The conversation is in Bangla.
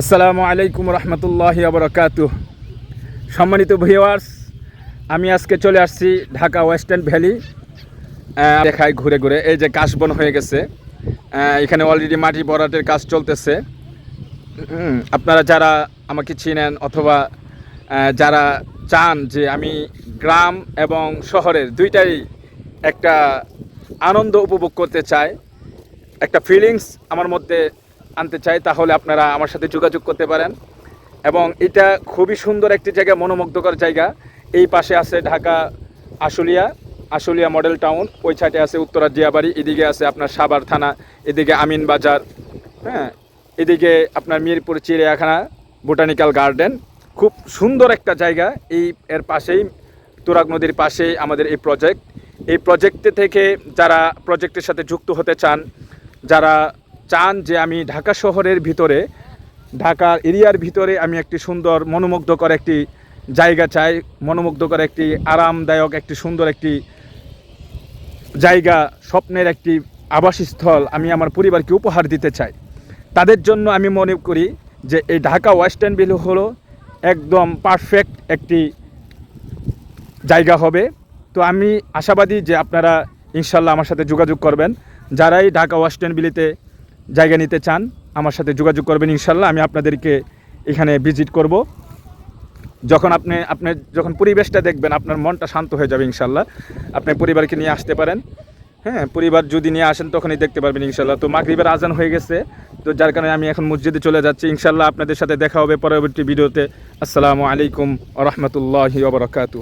আসসালামু আলাইকুম রহমতুল্লাহি আবরকাত সম্মানিত ভিওয়ার্স আমি আজকে চলে আসছি ঢাকা ওয়েস্টার্ন ভ্যালি দেখায় ঘুরে ঘুরে। এই যে কাশবন হয়ে গেছে এখানে অলরেডি মাটি বরাটের কাজ চলতেছে। আপনারা যারা আমাকে চিনেন অথবা যারা চান যে আমি গ্রাম এবং শহরের দুইটাই একটা আনন্দ উপভোগ করতে চাই, একটা ফিলিংস আমার মধ্যে আনতে চাই, তাহলে আপনারা আমার সাথে যোগাযোগ করতে পারেন। এবং এটা খুবই সুন্দর একটি জায়গা, মনোমুগ্ধকর জায়গা। এই পাশে আছে ঢাকা আশুলিয়া আশুলিয়া মডেল টাউন। ওই সাইডে আছে উত্তরা জিয়াবাড়ি, এদিকে আছে আপনার সাভার থানা, এদিকে আমিন বাজার হ্যাঁ? এদিকে আপনার মিরপুর চিড়িয়াখানা, বোটানিক্যাল গার্ডেন। খুব সুন্দর একটা জায়গা। এই এর পাশেই, তুরাগ নদীর পাশেই আমাদের এই প্রজেক্ট। এই প্রজেক্টে থেকে যারা প্রজেক্টের সাথে যুক্ত হতে চান, যারা চান যে আমি ঢাকা শহরের ভিতরে, ঢাকার এরিয়ার ভিতরে আমি একটি সুন্দর, মনোমুগ্ধকর একটি জায়গা চাই, মনোমুগ্ধকর একটি, আরামদায়ক একটি সুন্দর একটি জায়গা, স্বপ্নের একটি আবাসস্থল আমি আমার পরিবারকে উপহার দিতে চাই। তাদের জন্য আমি মনে করি যে এই ঢাকা ওয়েস্টার্ন ভ্যালি হলো একদম পারফেক্ট একটি জায়গা হবে। তো আমি আশাবাদী যে আপনারা ইনশাল্লাহ আমার সাথে যোগাযোগ করবেন। যারাই ঢাকা ওয়েস্টার্ন বিলিতে জায়গা নিতে চান, আমার সাথে যোগাযোগ করবেন ইনশাল্লাহ, আমি আপনাদেরকে এখানে ভিজিট করব। যখন আপনি আপনি যখন পরিবেশটা দেখবেন, আপনার মনটা শান্ত হয়ে যাবে ইনশাল্লাহ। আপনি পরিবারকে নিয়ে আসতে পারেন। হ্যাঁ পরিবার যদি নিয়ে আসেন, তখনই দেখতে পারবেন ইনশাল্লাহ। তো মাগরিবের আজান হয়ে গেছে, তো যার কারণে আমি এখন মসজিদে চলে যাচ্ছি। ইনশাল্লাহ আপনাদের সাথে দেখা হবে পরবর্তী ভিডিওতে। আসসালামু আলাইকুম রহমতুল্লাহি ওবরাকাতু